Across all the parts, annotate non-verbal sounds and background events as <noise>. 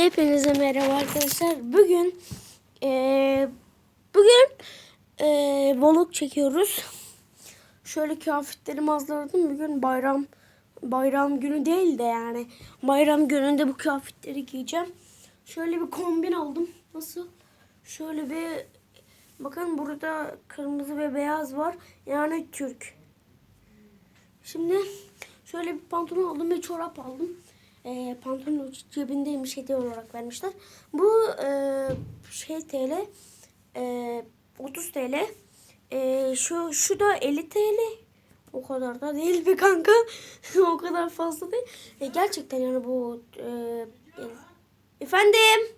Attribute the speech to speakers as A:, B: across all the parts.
A: Hepinize merhaba arkadaşlar. Bugün eee, bugün eee vlog çekiyoruz. Şöyle kıyafetlerimi hazırladım. Bugün bayram bayram günü değil de yani bayram gününde bu kıyafetleri giyeceğim. Şöyle bir kombin aldım. Nasıl? Şöyle bir bakın burada kırmızı ve beyaz var. Yani Türk. Şimdi şöyle bir pantolon aldım ve çorap aldım. E, pantolon cebindeymiş hediye olarak vermişler. Bu e, şey TL e, 30 TL. E, şu şu da 50 TL. O kadar da değil be kanka. <laughs> o kadar fazla değil. E, gerçekten yani bu e, e, efendim.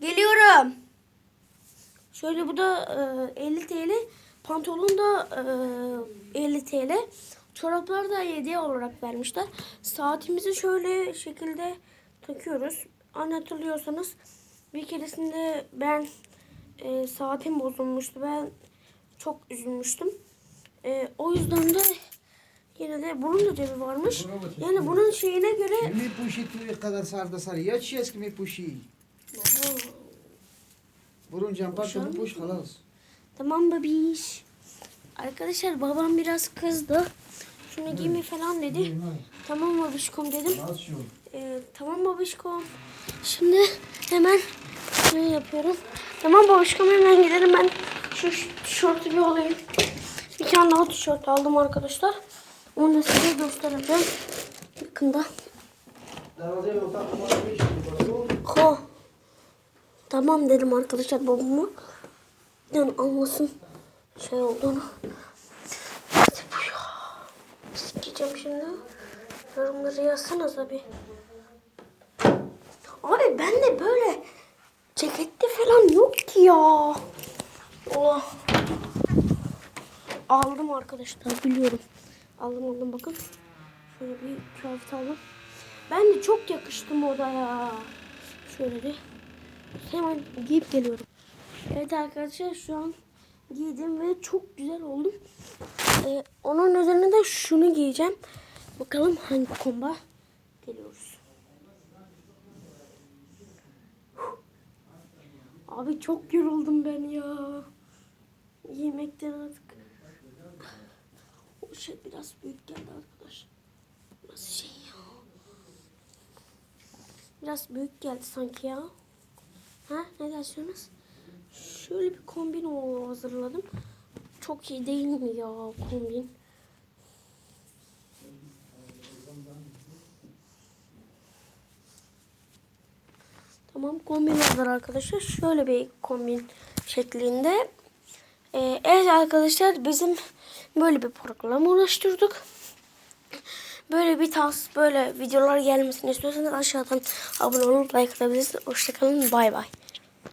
A: Geliyorum. Şöyle bu da e, 50 TL. Pantolon da e, 50 TL. Çoraplar da hediye olarak vermişler. Saatimizi şöyle şekilde takıyoruz. Anne hatırlıyorsanız bir keresinde ben e, saatim bozulmuştu. Ben çok üzülmüştüm. E, o yüzden de yine de bunun da cebi varmış. Yani bunun şeyine göre
B: Mi sarda sar. Ya çiyeski mi puši. Burun campa tu puş halas.
A: Tamam bebiş. Arkadaşlar babam biraz kızdı. Şunu giyme falan dedi. Tamam babişkom dedim.
B: Şu.
A: Ee, tamam babişkom. Şimdi hemen ne yapıyorum? Tamam babişkom hemen gidelim ben şu tişörtü bir alayım. Bir tane daha tişört aldım arkadaşlar. Onu da size göstereceğim. Yakında. Ho. Tamam dedim arkadaşlar babama. Yani anlasın şey olduğunu. Hadi bu ya. Sikeceğim şimdi. Yorumları yazsanız abi. Abi ben de böyle ceketli falan yok ki ya. Oh. Aldım arkadaşlar biliyorum. Aldım aldım bakın. Şöyle bir kıyafet aldım. Ben de çok yakıştım odaya. Şöyle bir hemen giyip geliyorum. Evet arkadaşlar şu an giydim ve çok güzel oldum. Ee, onun üzerine de şunu giyeceğim. Bakalım hangi komba geliyoruz. Abi çok yoruldum ben ya. Yemekten artık. O şey biraz büyük geldi arkadaşlar. Nasıl şey ya? Biraz büyük geldi sanki ya. Ha ne dersiniz? Şöyle bir kombin hazırladım. Çok iyi değil mi ya kombin? Tamam kombin hazır arkadaşlar. Şöyle bir kombin şeklinde. Ee, evet arkadaşlar bizim böyle bir program oluşturduk. Böyle bir tarz böyle videolar gelmesini istiyorsanız aşağıdan abone olup like atabilirsiniz. Hoşçakalın bay bay.